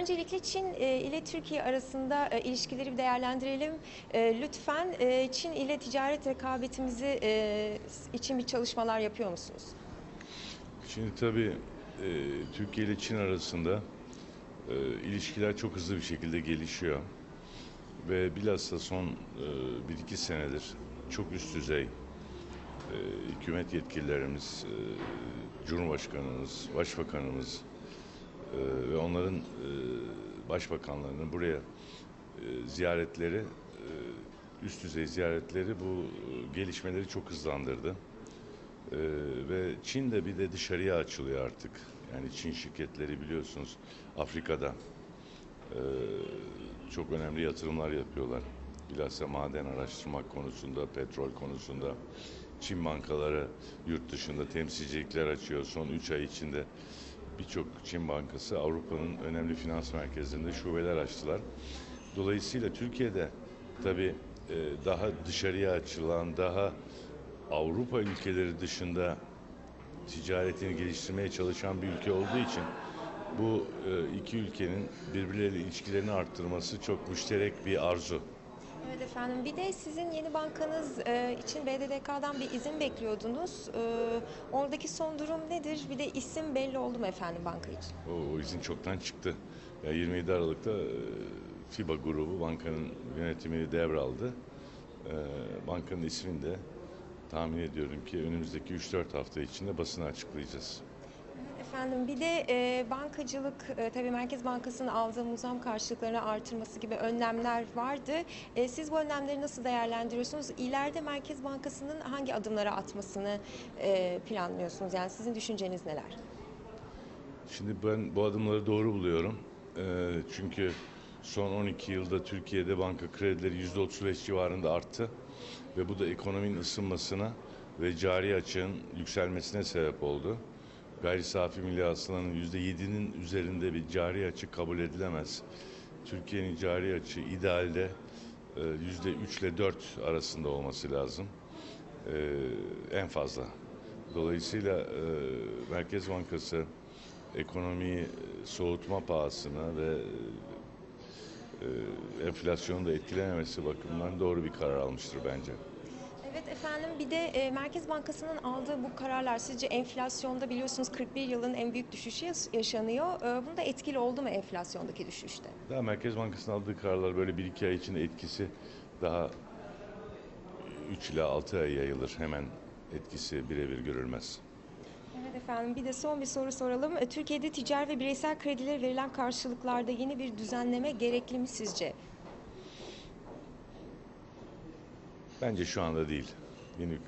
Öncelikle Çin e, ile Türkiye arasında e, ilişkileri bir değerlendirelim. E, Lütfen Çin ile ticaret rekabetimizi için bir çalışmalar yapıyor musunuz? Şimdi tabii Türkiye ile Çin arasında ilişkiler çok hızlı bir şekilde gelişiyor. Ve bilhassa son e, 1-2 senedir çok üst düzey hükümet yetkililerimiz, Cumhurbaşkanımız, Başbakanımız ve onların e, başbakanlarının buraya e, ziyaretleri, e, üst düzey ziyaretleri bu gelişmeleri çok hızlandırdı. Ve Çin de bir de dışarıya açılıyor artık. Yani Çin şirketleri biliyorsunuz Afrika'da çok önemli yatırımlar yapıyorlar. Bilhassa maden araştırmak konusunda, petrol konusunda. Çin bankaları yurt dışında temsilcilikler açıyor. Son 3 ay içinde birçok Çin bankası Avrupa'nın önemli finans merkezlerinde şubeler açtılar. Dolayısıyla Türkiye'de tabii e, daha dışarıya açılan, daha Avrupa ülkeleri dışında ticaretini geliştirmeye çalışan bir ülke olduğu için bu e, iki ülkenin birbirleriyle ilişkilerini arttırması çok müşterek bir arzu. Evet efendim. Bir de sizin yeni bankanız e, için BDDK'dan bir izin bekliyordunuz. E, Oradaki son durum nedir? Bir de isim belli oldu mu efendim banka için? O, o izin çoktan çıktı. Ya 27 Aralık'ta e, FIBA grubu bankanın yönetimini devraldı. E, bankanın ismini de tahmin ediyorum ki önümüzdeki 3-4 hafta içinde basına açıklayacağız. Efendim bir de e, bankacılık e, tabii Merkez Bankası'nın aldığı muzam karşılıklarını artırması gibi önlemler vardı. E, siz bu önlemleri nasıl değerlendiriyorsunuz? İleride Merkez Bankası'nın hangi adımlara atmasını e, planlıyorsunuz? Yani sizin düşünceniz neler? Şimdi ben bu adımları doğru buluyorum. Ee, çünkü son 12 yılda Türkiye'de banka kredileri %35 civarında arttı. Ve bu da ekonominin ısınmasına ve cari açığın yükselmesine sebep oldu. Gayri safi milli hasılanın %7'nin üzerinde bir cari açık kabul edilemez. Türkiye'nin cari açığı idealde e, %3 ile 4 arasında olması lazım. Ee, en fazla. Dolayısıyla e, Merkez Bankası ekonomiyi soğutma pahasına ve e, enflasyonu da etkilememesi bakımından doğru bir karar almıştır bence. Evet efendim bir de e, Merkez Bankası'nın aldığı bu kararlar sizce enflasyonda biliyorsunuz 41 yılın en büyük düşüşü yaş- yaşanıyor. E, bunda etkili oldu mu enflasyondaki düşüşte? Daha Merkez Bankası'nın aldığı kararlar böyle bir iki ay içinde etkisi daha 3 ila 6 ay yayılır. Hemen etkisi birebir görülmez. Evet efendim bir de son bir soru soralım. E, Türkiye'de ticari ve bireysel kredilere verilen karşılıklarda yeni bir düzenleme gerekli mi sizce? Bence şu anda değil. Yeni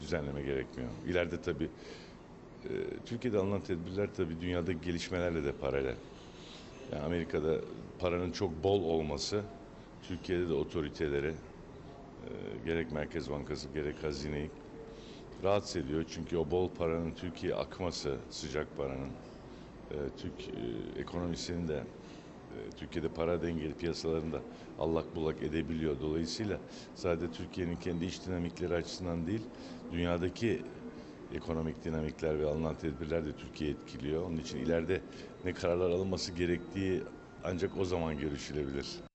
düzenleme gerekmiyor. İleride tabii e, Türkiye'de alınan tedbirler tabii dünyadaki gelişmelerle de paralel. Yani Amerika'da paranın çok bol olması Türkiye'de de otoriteleri e, gerek Merkez Bankası gerek hazineyi rahatsız ediyor. Çünkü o bol paranın Türkiye'ye akması, sıcak paranın e, Türk e, ekonomisini de Türkiye'de para dengeli piyasalarında allak bullak edebiliyor. Dolayısıyla sadece Türkiye'nin kendi iç dinamikleri açısından değil, dünyadaki ekonomik dinamikler ve alınan tedbirler de Türkiye'yi etkiliyor. Onun için ileride ne kararlar alınması gerektiği ancak o zaman görüşülebilir.